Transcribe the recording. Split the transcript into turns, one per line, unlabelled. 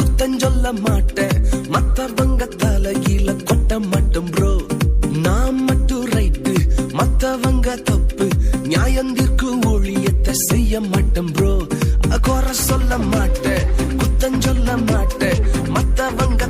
சொல்ல மாட்டேன் மத்தவங்க தலையில கொட்ட மாட்டேன் ப்ரோ நான் மட்டும் ரைட்டு மத்தவங்க தப்பு. நியாயந்திற்கு ஒழியத்தை செய்ய மாட்டேன் ப்ரோ குறை சொல்ல மாட்டேன் குத்தம் சொல்ல மாட்டேன் மத்தவங்க